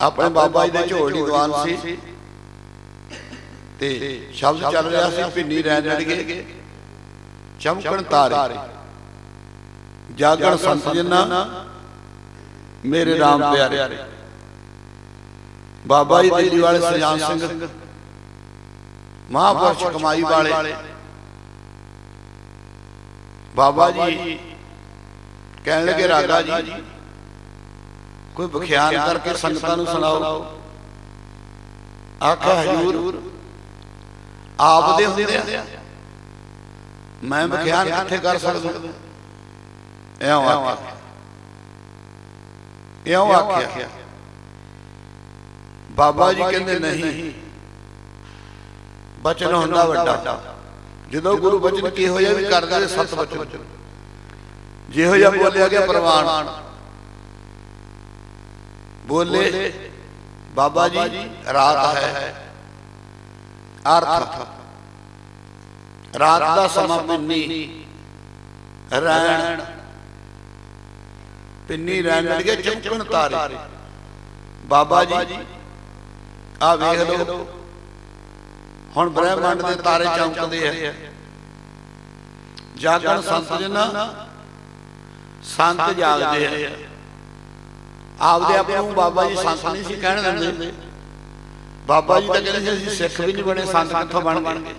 ਆਪਣੇ ਬਾਬਾ ਜੀ ਦੇ ਝੋਲੀ ਦੀਵਾਨ ਸੀ। ਤੇ ਸ਼ਬਦ ਚੱਲ ਰਿਹਾ ਸੀ ਭਿੰਨੀ ਰਹਿਣ ਲੜਗੇ ਚਮਕਣ ਤਾਰੇ। ਜਾਗਣ ਸੰਤ ਜਨਾ ਮੇਰੇ ਰਾਮ ਪਿਆਰੇ। ਬਾਬਾ ਜੀ ਦਿੱਲੀ ਵਾਲੇ ਸਜਾਨ ਸਿੰਘ। ਮਹਾਪੁਰਸ਼ ਕਮਾਈ ਵਾਲੇ। ਬਾਬਾ ਜੀ ਕਹਿਣ ਲੱਗੇ ਰਾਗਾ ਜੀ। ਕੋਈ ਬਖਿਆਨ ਕਰਕੇ ਸੰਗਤਾਂ ਨੂੰ ਸੁਣਾਓ। ਆਖਿਆ, ਹਜੂਰ ਆਪ ਦੇ ਹੁੰਦੇ ਆ। ਮੈਂ ਬਖਿਆਨ ਕਿੱਥੇ ਕਰ ਸਕਦਾ? ਐਉਂ ਆਖਿਆ। ਐਉਂ ਆਖਿਆ। ਬਾਬਾ ਜੀ ਕਹਿੰਦੇ ਨਹੀਂ। ਬਚਨ ਹੁੰਦਾ ਵੱਡਾ। ਜਦੋਂ ਗੁਰੂ ਬਚਨ ਕੀ ਹੋਇਆ ਵੀ ਕਰਦਾ ਨੇ ਸਤ ਬਚਨ। ਜਿਹੋ ਜਿਹਾ ਬੋਲਿਆ ਗਿਆ ਪ੍ਰਵਾਨ। ਬੋਲੇ ਬਾਬਾ ਜੀ ਰਾਤ ਹੈ। ਅਰਥ। ਰਾਤ ਦਾ ਸਮਾਂ ਪਿੰਨੀ। ਰਹਿਣ। ਪਿੰਨੀ ਰਹਿਣ ਲੱਗੇ ਚਮਕਣ ਤਾਰੇ। ਬਾਬਾ ਜੀ ਆ ਵੇਖ ਲਓ। ਹੁਣ ਬ੍ਰਹਿਮੰਡ ਦੇ ਤਾਰੇ ਚਮਕਦੇ ਆ। ਜਾਗਣ ਸੰਤ ਜਨਾ ਸੰਤ ਜਾਗਦੇ ਆ। ਆਪਦੇ ਆਪ ਨੂੰ ਬਾਬਾ ਜੀ ਸੰਤ ਨਹੀਂ ਸੀ ਕਹਿਣ ਦਿੰਦੇ। ਬਾਬਾ ਜੀ ਤਾਂ ਕਹਿੰਦੇ ਸੀ ਅਸੀਂ ਸਿੱਖ ਵੀ ਨਹੀਂ ਬਣੇ ਸੰਤ ਕਿੱਥੋਂ ਬਣ ਗਏ।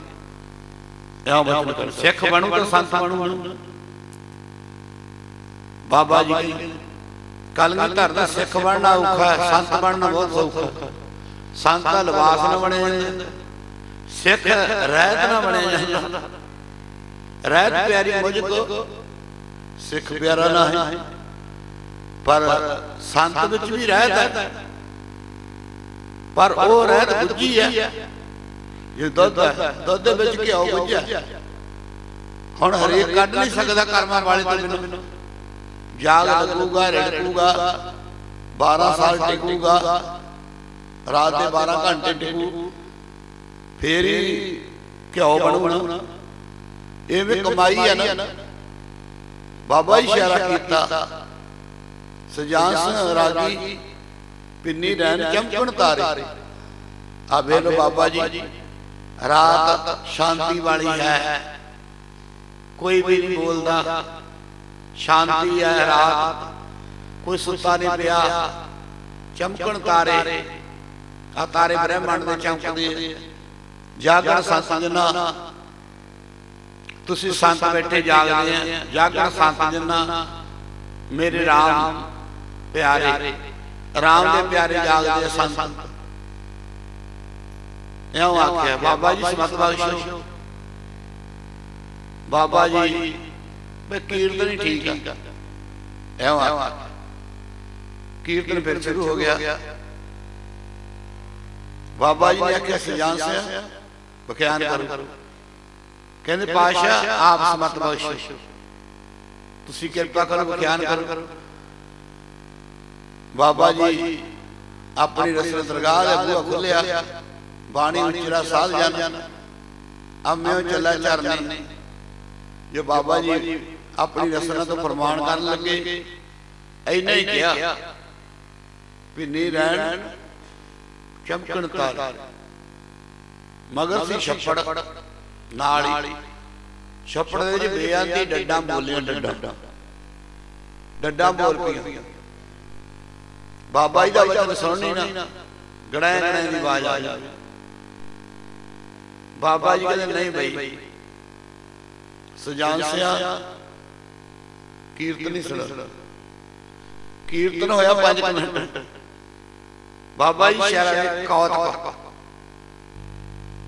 ਐਂ ਬਚਨ ਕਰ ਸਿੱਖ ਬਣੂ ਤਾਂ ਸੰਤ ਬਣੂ। ਬਾਬਾ ਜੀ ਕਹਿੰਦੇ ਕਲਗੀਧਰ ਦਾ ਸਿੱਖ ਬਣਨਾ ਔਖਾ ਹੈ ਸੰਤ ਬਣਨਾ ਬਹੁਤ ਸੌਖਾ ਹੈ। ਸੰਤ ਦਾ ਲਿਬਾਸ ਨਾ ਬਣਿਆ ਜਾਂਦਾ। ਸਿੱਖ ਰਹਿਤ ਨਾ ਬਣਿਆ ਜਾਂਦਾ। ਰਹਿਤ ਪਿਆਰੀ ਮੁਝ ਕੋ ਸਿੱਖ ਪਿਆਰਾ ਨਾ ਹੈ ਪਰ ਸੰਤ ਵਿੱਚ ਵੀ ਰਹਿਤ ਹੈ ਪਰ ਉਹ ਰਹਿਤ ਗੁੱਜੀ ਹੈ ਜੇ ਦੁੱਧ ਹੈ ਦੁੱਧ ਦੇ ਵਿੱਚ ਘਿਓ ਗੁੱਜਿਆ ਹੁਣ ਹਰੇਕ ਕੱਢ ਨਹੀਂ ਸਕਦਾ ਕਰਮਾਂ ਵਾਲੇ ਤੋਂ ਮੈਨੂੰ ਜਾਗ ਲੱਗੂਗਾ ਰੜਕੂਗਾ 12 ਸਾਲ ਟਿਕੂਗਾ ਰਾਤ ਦੇ 12 ਘੰਟੇ ਟਿਕੂ ਫੇਰ ਹੀ ਘਿਓ ਬਣੂਗਾ ਐਵੇਂ ਕਮਾਈ ਹੈ ਨਾ ਬਾਬਾ ਜੀ ਇਸ਼ਾਰਾ ਕੀਤਾ ਸਜਾਨ ਰਾਗੀ ਪਿੰਨੀ ਰਹਿਣ ਚਮਕਣ ਤਾਰੇ। ਆ ਵੇਲੋ ਬਾਬਾ ਜੀ, ਰਾਤ ਸ਼ਾਂਤੀ ਵਾਲੀ ਹੈ। ਕੋਈ ਵੀ ਨਹੀਂ ਬੋਲਦਾ, ਸ਼ਾਂਤੀ ਹੈ ਰਾਤ। ਕੋਈ ਸੁੱਤਾ ਨਹੀਂ ਪਿਆ ਚਮਕਣ ਤਾਰੇ। ਆ ਤਾਰੇ ਬ੍ਰਹਿਮੰਡ ਦੇ ਚਮਕਦੇ ਜਾਗਣ ਸੰਤ ਜਨਾ ਤੁਸੀਂ ਸੰਤ ਬੈਠੇ ਜਾਗਦੇ ਆ। ਜਾਗਣ ਸੰਤ ਜਨਾ ਮੇਰੇ ਰਾਮ ਪਿਆਰੇ RAM ਦੇ ਪਿਆਰੇ ਜਾਗਦੇ ਆ ਸੰਤ ਇਉਂ ਆਖਿਆ ਬਾਬਾ ਜੀ ਸਮਤ ਬਖਸ਼ੋ ਬਾਬਾ ਜੀ ਬਈ ਕੀਰਤਨ ਹੀ ਠੀਕ ਆ ਐਉਂ ਆ ਕੀਰਤਨ ਫਿਰ ਸ਼ੁਰੂ ਹੋ ਗਿਆ ਬਾਬਾ ਜੀ ਨੇ ਆਖਿਆ ਸਜਾਨ ਸਿਆ ਬਖਿਆਨ ਕਰੋ ਕਹਿੰਦੇ ਪਾਸ਼ਾ ਆਪ ਸਮਤ ਬਖਸ਼ੋ ਤੁਸੀਂ ਕਿਰਪਾ ਕਰੋ ਬਖਿਆਨ ਕਰੋ ਬਾਬਾ ਜੀ ਆਪਣੀ ਰਸਲ ਦਰਗਾਹ ਦੇ ਬੂਹਾ ਖੁੱਲਿਆ ਬਾਣੀ ਉਚਰਾ ਸਾਧ ਜਨ। ਅੰਮਿਓ ਚੱਲਾ ਚਰਨੇ। ਜੋ ਬਾਬਾ ਜੀ ਆਪਣੀ ਰਸਨਾ ਤੋਂ ਪ੍ਰਮਾਣ ਕਰਨ ਲੱਗੇ। ਐਨਾ ਹੀ ਕਿਹਾ। ਵੀ ਨੀ ਰਹਿਣ ਚਮਕਣ ਤਾਰ ਮਗਰ ਸੀ ਛੱਪੜ। ਨਾਲ। ਹੀ ਛੱਪੜ ਦੇ ਵਿੱਚ ਬੇਅੰਤੀ ਡੱਡਾਂ ਬੋਲੀਆਂ ਡੱਡਾਂ। ਡੱਡਾਂ ਬੋਲ ਪਈਆਂ। ਬਾਬਾ ਜੀ ਦਾ ਵਚਨ ਸੁਣਨੀ ਨਾ ਗੜਾਂ ਗੜਾਂ ਦੀ ਆਵਾਜ਼ ਆ ਜਾਵੇ ਬਾਬਾ ਜੀ ਕਹਿੰਦੇ ਨਹੀਂ ਬਈ ਸਜਾਨ ਸਿਆ ਕੀਰਤਨ ਹੀ ਸੁਣਾ ਕੀਰਤਨ ਹੋਇਆ 5 ਮਿੰਟ ਬਾਬਾ ਜੀ ਸ਼ਹਿਰਾਂ ਦੇ ਕੌਤਕ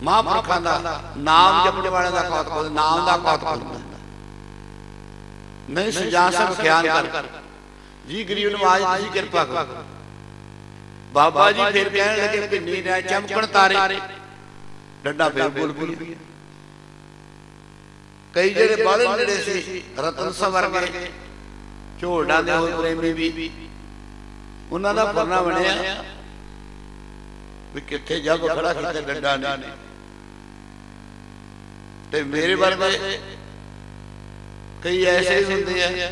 ਮਹਾਂਪੁਰਖਾਂ ਦਾ ਨਾਮ ਜਪਣ ਵਾਲਿਆਂ ਦਾ ਕੌਤਕ ਨਾਮ ਦਾ ਕੌਤਕ ਨਹੀਂ ਸਜਾਨ ਸਭ ਖਿਆਲ ਕਰ ਜੀ ਗਰੀਬ ਨਵਾਜ ਤੁਸੀਂ ਕਿਰਪਾ ਕਰੋ ਬਾਬਾ ਜੀ ਫਿਰ ਕਹਿਣ ਲੱਗੇ ਭਿੰਨੀ ਨੇ ਚਮਕਣ ਤਾਰੇ। ਡੱਡਾ ਫੇਰ ਬੋਲ ਪਈ ਕਈ ਜਿਹੜੇ ਬਾਹਲੇ ਨੇੜੇ ਸੀ ਰਤਨ ਸਵਰ ਵਰਗੇ ਝੋਲਡਾਂ ਦੇ ਹੋਏ ਪ੍ਰੇਮੀ ਵੀ। ਉਹਨਾਂ ਦਾ ਪਰਨਾ ਬਣਿਆ ਵੀ ਕਿੱਥੇ ਜਾ ਖੜਾ ਕੀਤਾ ਡੱਡਾ ਨੇ। ਤੇ ਮੇਰੇ ਵਰਗੇ ਕਈ ਐਸੇ ਹੁੰਦੇ ਆ।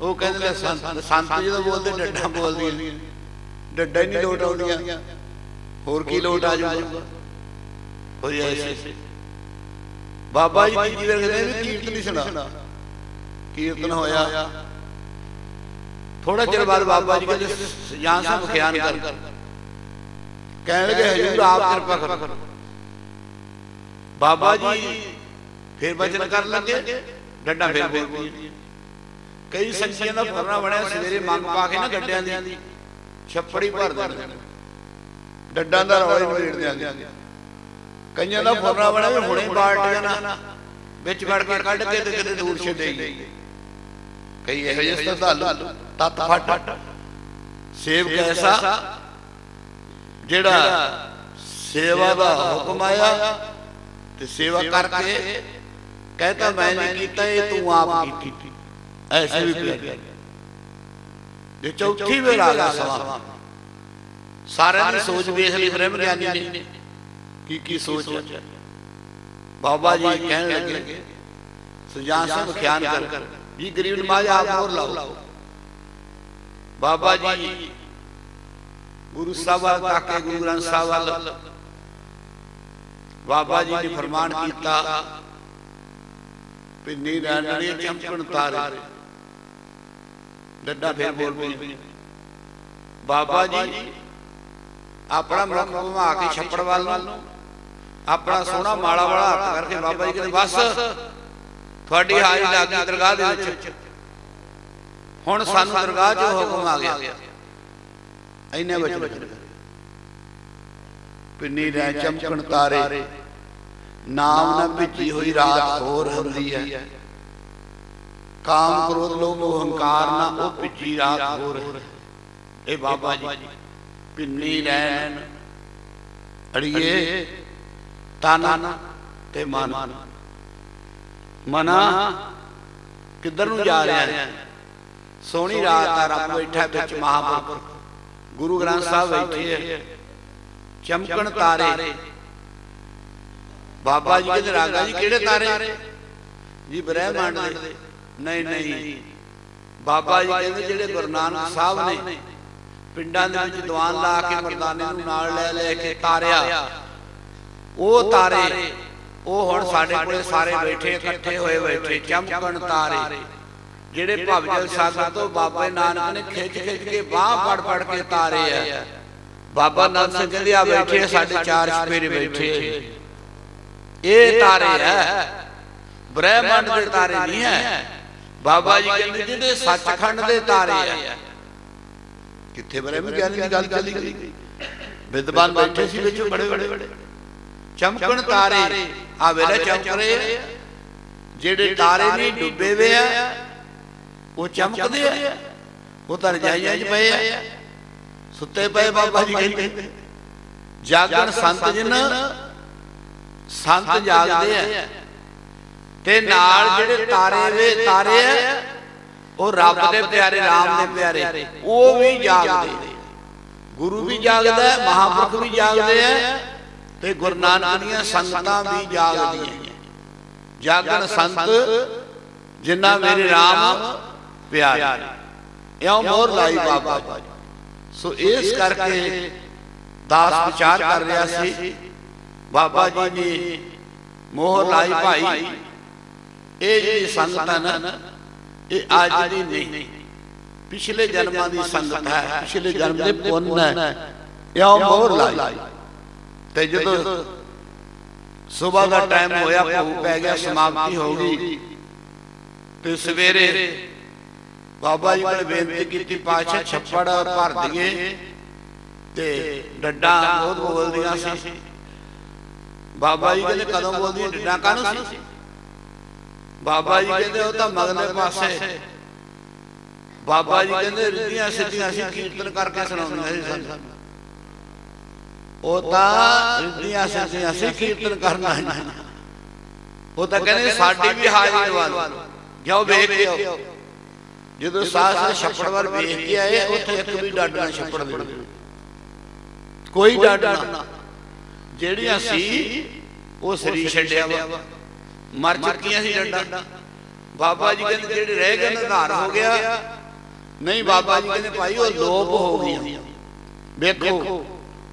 ਉਹ ਕਹਿੰਦੇ ਸੰਤ ਸੰਤ ਜਦੋਂ ਬੋਲਦੇ ਡੱਡਾ ਬੋਲਦੀਆਂ ਡੱਡਾ ਹੀ ਨਹੀਂ ਲੋਟ ਆਉਂਦੀਆਂ। ਹੋਰ ਕੀ ਲੋਟ ਆ ਜਾਊਗਾ? ਕੋਈ ਐਸੇ ਬਾਬਾ ਜੀ ਵਾਰ ਕਹਿੰਦੇ ਵੀ ਕੀਰਤਨ ਨਹੀਂ ਸੁਣਾ। ਕੀਰਤਨ ਹੋਇਆ। ਥੋੜਾ ਚਿਰ ਬਾਅਦ ਬਾਬਾ ਜੀ ਕਹਿੰਦੇ ਜਾਂ ਸਾਹਿਬ ਖਿਆਨ ਕਰ। ਕਹਿਣ ਲੱਗੇ ਹਜੂਰ ਆਪ ਕਿਰਪਾ ਕਰੋ। ਬਾਬਾ ਜੀ ਫਿਰ ਬਚਨ ਕਰਨ ਲੱਗੇ। ਡੱਡਾ ਫਿਰ ਬੋਲ ਪਈ ਕਈ ਸੰਗੀਆਂ ਦਾ ਫਰਨਾ ਬਣਿਆ ਸਵੇਰੇ ਮੰਗ ਪਾ ਕੇ ਨਾ ਗੱਡਿਆਂ ਦੀ। ਛੱਪੜੀ ਭਰ ਦੇਣ। ਡੱਡਾਂ ਦਾ ਰੌਲਾ ਹੀ ਨਵੇੜ ਦਿਆਂਗੇ ਕਈਆਂ ਦਾ ਫਰਨਾ ਬਣਿਆ ਵੀ ਹੁਣੇ ਬਾਲਟੀਆਂ ਨਾ ਵਿੱਚ ਵੜ ਕੇ ਕੱਢ ਕੇ ਤੇ ਕਿਤੇ ਦੂਰ ਛੱਡੇ ਕਈ ਇਹੋ ਜਿਹੇ ਸ਼ਰਧਾਲੂ ਤਤ ਫਟ। ਸੇਵ ਕੈਸਾ ਜਿਹੜਾ ਸੇਵਾ ਦਾ ਹੁਕਮ ਆਇਆ ਤੇ ਸੇਵਾ ਕਰਕੇ ਕਹਤਾ ਮੈਂ ਨਹੀਂ ਕੀਤਾ ਇਹ ਤੂੰ ਆਪ ਕੀਤੀ। ਐਸੇ ਵੀ ਪਿਆਰੇ ਜੇ ਚੌਥੀ ਵੇਰ ਆ ਗਿਆ ਸਵਾ ਸਾਰਿਆਂ ਦੀ ਸੋਚ ਵੇਖ ਲਈ ਬ੍ਰਹਮ ਗਿਆਨੀ ਨੇ। ਕੀ ਕੀ ਸੋਚ ਹੈ? ਬਾਬਾ ਜੀ ਕਹਿਣ ਲੱਗੇ ਸੁਜਾਨ ਸਿੰਘ ਖਿਆਨ ਕਰ। ਜੀ ਗਰੀਬ ਨਮਾਜ਼ ਆਪ ਹੋਰ ਲਾਓ। ਬਾਬਾ ਜੀ ਗੁਰੂ ਸਾਹਿਬ ਵੱਲ ਤਾਕੇ ਗੁਰੂ ਗ੍ਰੰਥ ਸਾਹਿਬ ਵੱਲ ਬਾਬਾ ਜੀ ਨੇ ਫਰਮਾਨ ਕੀਤਾ ਪਿੰਨੀ ਰਾਣੜੀ ਚਮਕਣ ਤਾਰੇ। ਡੱਡਾ ਫੇਰ ਬੋਲ ਪਈ ਬਾਬਾ ਜੀ ਆਪਣਾ ਮੁਖ ਘੁਮਾ ਕੇ ਛੱਪੜ ਵੱਲ ਨੂੰ ਆਪਣਾ ਸੋਹਣਾ ਮਾਲਾ ਵਾਲਾ ਹੱਥ ਕਰਕੇ ਬਾਬਾ ਜੀ ਕਹਿੰਦੇ ਬਸ ਤੁਹਾਡੀ ਹਾਜ਼ਰੀ ਲੱਗ ਦਰਗਾਹ ਦੇ ਵਿੱਚ। ਹੁਣ ਸਾਨੂੰ ਦਰਗਾਹ 'ਚ ਹੁਕਮ ਆ ਗਿਆ। ਇੰਨੇ ਵਚਨ ਪਿੰਨੀ ਰਹਿ ਚਮਕਣ ਤਾਰੇ। ਨਾਮ ਨਾ ਭਿੱਜੀ ਹੋਈ ਰਾਤ ਹੋਰ ਹੁੰਦੀ ਹੈ। ਕਾਮ ਕ੍ਰੋਧ ਲੋਭ ਮੋਹ ਹੰਕਾਰ ਨਾ ਉਹ ਭਿੱਜੀ ਰਾਤ ਹੋਰ ਇਹ ਬਾਬਾ ਜੀ ਪਿੰਨੀ ਰਹਿਣ ਅੜੀਏ ਤਨ ਤੇ ਮਨ ਮਨਾ ਕਿੱਧਰ ਨੂੰ ਜਾ ਰਿਹਾ ਹੈ ਸੋਹਣੀ ਰਾਤ ਆ ਰੱਬ ਬੈਠਾ ਵਿੱਚ ਮਹਾਪੁਰਖ ਗੁਰੂ ਗ੍ਰੰਥ ਸਾਹਿਬ ਬੈਠੇ ਹੈ ਚਮਕਣ ਤਾਰੇ ਬਾਬਾ ਜੀ ਕਹਿੰਦੇ ਰਾਗਾ ਜੀ ਕਿਹੜੇ ਤਾਰੇ ਜੀ ਬ੍ਰਹਮੰਡ ਦੇ ਨਹੀਂ ਨਹੀਂ। ਬਾਬਾ ਜੀ ਕਹਿੰਦੇ ਜਿਹੜੇ ਗੁਰੂ ਨਾਨਕ ਸਾਹਿਬ ਨੇ, ਪਿੰਡਾਂ ਦੇ ਵਿੱਚ ਦੀਵਾਨ ਲਾ ਕੇ ਮਰਦਾਨੇ ਨੂੰ ਨਾਲ ਲੈ ਲੈ ਕੇ ਤਾਰਿਆ। ਉਹ ਤਾਰੇ, ਉਹ ਹੁਣ ਸਾਡੇ ਕੋਲੇ ਸਾਰੇ ਬੈਠੇ, ਇਕੱਠੇ ਹੋਏ ਬੈਠੇ, ਚਮਕਣ ਤਾਰੇ। ਜਿਹੜੇ ਭਵਜਲ ਸਾਗਰ ਤੋਂ ਬਾਬੇ ਨਾਨਕ ਨੇ ਖਿੱਚ ਖਿੱਚ ਕੇ ਬਾਹ ਫੜ ਫੜ ਕੇ ਤਾਰੇ ਆ। ਬਾਬਾ ਨਾਨਕ ਸਿੰਘ ਕਹਿੰਦੇ ਆ ਬੈਠੇ, ਸਾਡੇ ਚਾਰ ਸਪੇਰੇ ਬੈਠੇ। ਇਹ ਤਾਰੇ ਹੈ ਬ੍ਰਹਿਮੰਡ ਦੇ ਤਾਰੇ ਨਹੀਂ ਹੈ ਬਾਬਾ ਜੀ ਕਹਿੰਦੇ ਜਿਹਦੇ ਸੱਚਖੰਡ ਦੇ ਤਾਰੇ ਆ। ਕਿੱਥੇ ਬ੍ਰਹਮ ਗਿਆਨੀ ਦੀ ਗੱਲ ਚੱਲੀ ਗਈ। ਵਿਦਵਾਨ ਬੈਠੇ ਸੀ ਵਿੱਚ ਬੜੇ ਬੜੇ। ਚਮਕਣ ਤਾਰੇ। ਆ ਵੇਲੇ ਚਮਕ ਰਹੇ ਜਿਹੜੇ ਤਾਰੇ ਨਹੀਂ ਡੁੱਬੇ ਵੇ ਆ ਉਹ ਚਮਕਦੇ ਆ। ਉਹ ਤਾਂ ਰਜਾਈਆਂ 'ਚ ਪਏ ਆ। ਸੁੱਤੇ ਪਏ ਬਾਬਾ ਜੀ ਕਹਿੰਦੇ। ਜਾਗਣ ਸੰਤ ਜਿਨ ਸੰਤ ਜਾਗਦੇ ਆ। ਤੇ ਨਾਲ ਜਿਹੜੇ ਤਾਰੇ ਵੇ ਤਾਰੇ ਆ ਉਹ ਰੱਬ ਦੇ ਪਿਆਰੇ ਰਾਮ ਦੇ ਪਿਆਰੇ ਉਹ ਵੀ ਜਾਗਦੇ। ਗੁਰੂ ਵੀ ਜਾਗਦਾ ਹੈ ਮਹਾਪੁਰਖ ਵੀ ਜਾਗਦੇ ਆ ਤੇ ਗੁਰੂ ਨਾਨਕ ਦੀਆਂ ਸੰਗਤਾਂ ਵੀ ਜਾਗਦੀਆਂ ਜਾਗਣ ਸੰਤ ਜਿਨ੍ਹਾਂ ਮੇਰੇ ਰਾਮ ਪਿਆਰੇ। ਇਉਂ ਮੋਰ ਲਾਈ ਬਾਬਾ ਸੋ ਇਸ ਕਰਕੇ ਦਾਸ ਵਿਚਾਰ ਕਰ ਰਿਹਾ ਸੀ। ਬਾਬਾ ਜੀ ਨੇ ਮੋਹਰ ਲਾਈ ਭਾਈ। ਇਹ ਜਿਹੜੀ ਸੰਗਤ ਹੈ ਨਾ ਇਹ ਅੱਜ ਦੀ ਨਹੀਂ ਪਿਛਲੇ ਜਨਮਾਂ ਦੀ ਸੰਗਤ ਹੈ ਪਿਛਲੇ ਜਨਮ ਦੇ ਪੁੰਨ ਹੈ ਇਉਂ ਮੋਹਰ ਲਾਈ ਤੇ ਜਦੋਂ ਸਵੇਰ ਦਾ ਟਾਈਮ ਹੋਇਆ ਭੋਗ ਪੈ ਗਿਆ ਸਮਾਪਤੀ ਹੋ ਗਈ ਤੇ ਸਵੇਰੇ ਬਾਬਾ ਜੀ ਨੇ ਬੇਨਤੀ ਕੀਤੀ ਪਾਛਾ ਛੱਪੜ ਭਰ ਦਈਏ ਤੇ ਡੱਡਾ ਬਹੁਤ ਬੋਲਦੀਆਂ ਸੀ ਬਾਬਾ ਜੀ ਕਹਿੰਦੇ ਕਦੋਂ ਬੋਲਦੀਆਂ ਡੱਡਾ ਕਾਹਨੂੰ ਸੀ ਬਾਬਾ ਜੀ ਕਹਿੰਦੇ ਉਹ ਤਾਂ ਮਗਲੇ ਪਾਸੇ। ਬਾਬਾ ਜੀ ਕਹਿੰਦੇ ਰਿੱਧੀਆਂ ਸਿੱਧੀਆਂ ਸੀ ਕੀਰਤਨ ਕਰਕੇ ਸੁਣਾਉਂਦੀਆਂ ਸੀ ਸਾਨੂੰ। ਉਹ ਤਾਂ ਰਿੱਧੀਆਂ ਸਿੱਧੀਆਂ ਸੀ ਕੀਰਤਨ ਕਰਨਾ ਉਹ ਤਾਂ ਕਹਿੰਦੇ ਸਾਡੀ ਵੀ ਹਾਜ਼ਰੀ ਲਵਾ ਲਓ ਜਾਓ ਵੇਖ ਕੇ ਜਦੋਂ ਸਾਸ ਨੇ ਛੱਪੜ ਵੱਲ ਵੇਖ ਕੇ ਆਏ, ਉੱਥੇ ਇੱਕ ਵੀ ਡੱਡ ਛੱਪੜ ਦੇ ਕੋਈ ਡੱਡ ਜਿਹੜੀਆਂ ਸੀ, ਉਹ ਸਰੀਰ ਛੱਡਿਆ ਵਾ। ਮਰ ਚੁੱਕੀਆਂ ਸੀ ਡੱਡਾਂ। ਬਾਬਾ ਜੀ ਕਹਿੰਦੇ ਜਿਹੜੇ ਰਹਿ ਗਏ ਨਿਧਾਰ ਹੋ ਗਿਆ। ਨਹੀਂ ਬਾਬਾ ਜੀ ਕਹਿੰਦੇ ਭਾਈ ਉਹ ਲੋਪ ਹੋ ਗਈਆਂ। ਵੇਖੋ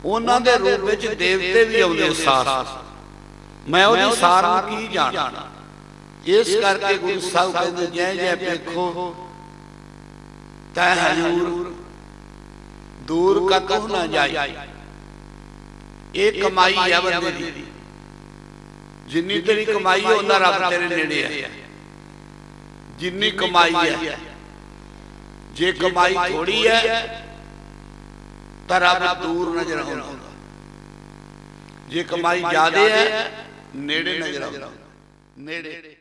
ਉਹਨਾਂ ਦੇ ਰੂਪ ਵਿੱਚ ਦੇਵਤੇ ਵੀ ਆਉਂਦੇ ਸਾਥ ਮੈਂ ਉਹਦੀ ਸਾਰ ਨੂੰ ਕੀ ਜਾਣਾ ਇਸ ਕਰਕੇ ਗੁਰੂ ਸਾਹਿਬ ਕਹਿੰਦੇ ਜੈ ਜੈ ਵੇਖੋ। ਤੈ ਹਜੂਰ ਦੂਰ ਕਤਹੁ ਨਾ ਜਾਈ। ਇਹ ਕਮਾਈ ਹੈ ਬੰਦੇ ਦੀ ਜਿੰਨੀ ਤੇਰੀ ਕਮਾਈ ਹੈ ਉਹਨਾਂ ਰੱਬ ਤੇਰੇ ਨੇੜੇ ਹੈ। ਜਿੰਨੀ ਕਮਾਈ ਹੈ। ਜੇ ਕਮਾਈ ਥੋੜੀ ਹੈ ਤਾਂ ਰੱਬ ਦੂਰ ਨਜ਼ਰ ਆਉਂਦਾ। ਜੇ ਕਮਾਈ ਜ਼ਿਆਦੇ ਹੈ ਨੇੜੇ ਨਜ਼ਰ ਆਉਂਦਾ। ਨੇੜੇ।